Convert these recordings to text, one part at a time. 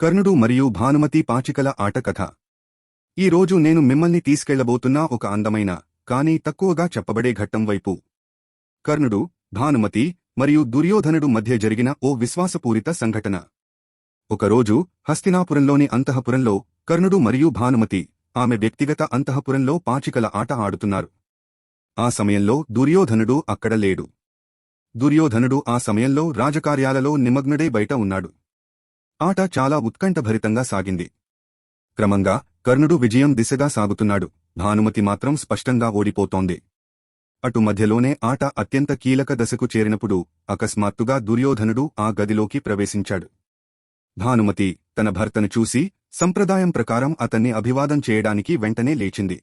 కర్ణుడు మరియు భానుమతి పాచికల ఆట కథ ఈ రోజు నేను మిమ్మల్ని తీసుకెళ్ళబోతున్న ఒక అందమైన కానీ తక్కువగా చెప్పబడే ఘట్టం వైపు. కర్ణుడు భానుమతి మరియు దుర్యోధనుడు మధ్య జరిగిన ఓ విశ్వాసపూరిత సంఘటన. ఒకరోజు హస్తినాపురంలోని అంతఃపురంలో కర్ణుడు మరియు భానుమతి ఆమె వ్యక్తిగత అంతఃపురంలో పాచికల ఆట ఆడుతున్నారు. ఆ సమయంలో దుర్యోధనుడు అక్కడ లేడు. దుర్యోధనుడు ఆ సమయంలో రాజకార్యాలలో నిమగ్నుడై బయట ఉన్నాడు. ఆట చాలా ఉత్కంఠభరితంగా సాగింది. క్రమంగా కర్ణుడు విజయం దిశగా సాగుతున్నాడు. భానుమతి మాత్రం స్పష్టంగా ఓడిపోతోంది. అటు మధ్యలోనే ఆట అత్యంత కీలక దశకు చేరినప్పుడు అకస్మాత్తుగా దుర్యోధనుడు ఆ గదిలోకి ప్రవేశించాడు. భానుమతి తన భర్తను చూసి సంప్రదాయం ప్రకారం అతన్ని అభివాదం చేయడానికి వెంటనే లేచింది.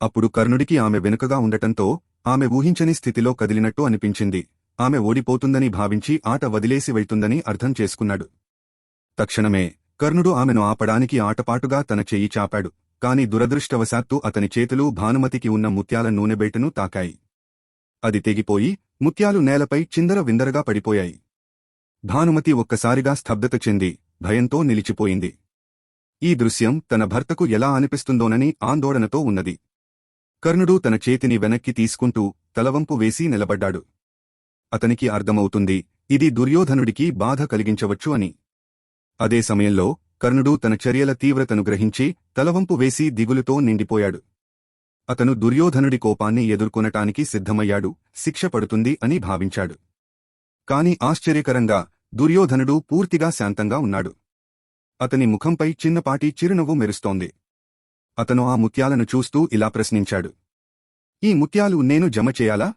అప్పుడు కర్ణుడికి ఆమె వెనుకగా ఉండటంతో ఆమె ఊహించని స్థితిలో కదిలినట్టు అనిపించింది. ఆమె ఓడిపోతుందని భావించి ఆట వదిలేసి వెళ్తుందని అర్థం చేసుకున్నాడు. తక్షణమే కర్ణుడు ఆమెను ఆపడానికి ఆటపాటుగా తన చెయ్యి చాపాడు. కాని దురదృష్టవశాత్తు అతని చేతులు భానుమతికి ఉన్న ముత్యాల నూనెబేటను తాకాయి. అది తెగిపోయి ముత్యాలు నేలపై చిందర విందరగా పడిపోయాయి. భానుమతి ఒక్కసారిగా స్తబ్దత చెంది భయంతో నిలిచిపోయింది. ఈ దృశ్యం తన భర్తకు ఎలా అనిపిస్తుందోనని ఆందోళనతో ఉన్నది. కర్ణుడు తన చేతిని వెనక్కి తీసుకుంటూ తలవంపు వేసి నిలబడ్డాడు. అతనికి అర్థమవుతుంది ఇది దుర్యోధనుడికి బాధ కలిగించవచ్చు అని. అదే సమయంలో కర్ణుడు తన చర్యల తీవ్రతను గ్రహించి తలవంపు వేసి దిగులుతో నిండిపోయాడు. అతను దుర్యోధనుడి కోపాన్ని ఎదుర్కొనటానికి సిద్ధమయ్యాడు శిక్ష పడుతుంది అని భావించాడు. కాని ఆశ్చర్యకరంగా దుర్యోధనుడు పూర్తిగా శాంతంగా ఉన్నాడు. అతని ముఖంపై చిన్నపాటి చిరునవ్వు మెరుస్తోంది. అతను ఆ ముత్యాలను చూస్తూ ఇలా ప్రశ్నించాడు. ఈ ముత్యాలు నేను జమ చేయాలా?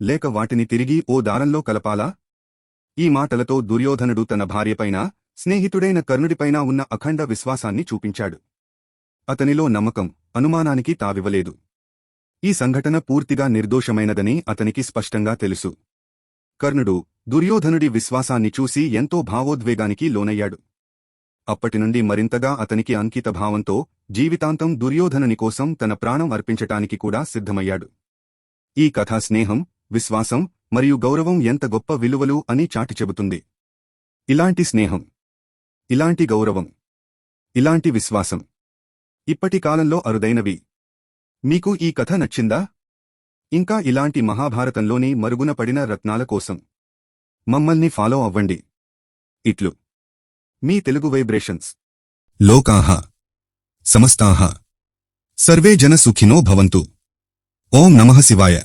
లేక వాటిని తిరిగి ఓ దారంలో కలపాలా ఈ మాటలతో దుర్యోధనుడు తన భార్యపైన స్నేహితుడైన కర్ణుడిపైన ఉన్న అఖండ విశ్వాసాన్ని చూపించాడు. అతనిలో నమ్మకం అనుమానానికి తావివ్వలేదు. ఈ సంఘటన పూర్తిగా నిర్దోషమైనదని అతనికి స్పష్టంగా తెలుసు. కర్ణుడు దుర్యోధనుడి విశ్వాసాన్ని చూసి ఎంతో భావోద్వేగానికి లోనయ్యాడు. అప్పటినుండి మరింతగా అతనికి అంకిత భావంతో జీవితాంతం దుర్యోధనుని కోసం తన ప్రాణం అర్పించటానికి కూడా సిద్ధమయ్యాడు. ఈ కథ స్నేహం విశ్వాసం మరియు గౌరవం ఎంత గొప్ప విలువలు అని చాటి చెబుతుంది. ఇలాంటి స్నేహం ఇలాంటి గౌరవం ఇలాంటి విశ్వాసం ఇప్పటి కాలంలో అరుదైనవి. మీకు ఈ కథ నచ్చిందా? ఇంకా ఇలాంటి మహాభారతంలోని మరుగున పడిన రత్నాల కోసం మమ్మల్ని ఫాలో అవ్వండి. ఇట్లు. మీ తెలుగు వైబ్రేషన్స్. లోకాహ. సమస్తాహ. సర్వే జన సుఖినో భవంతు. ఓం నమః శివాయ.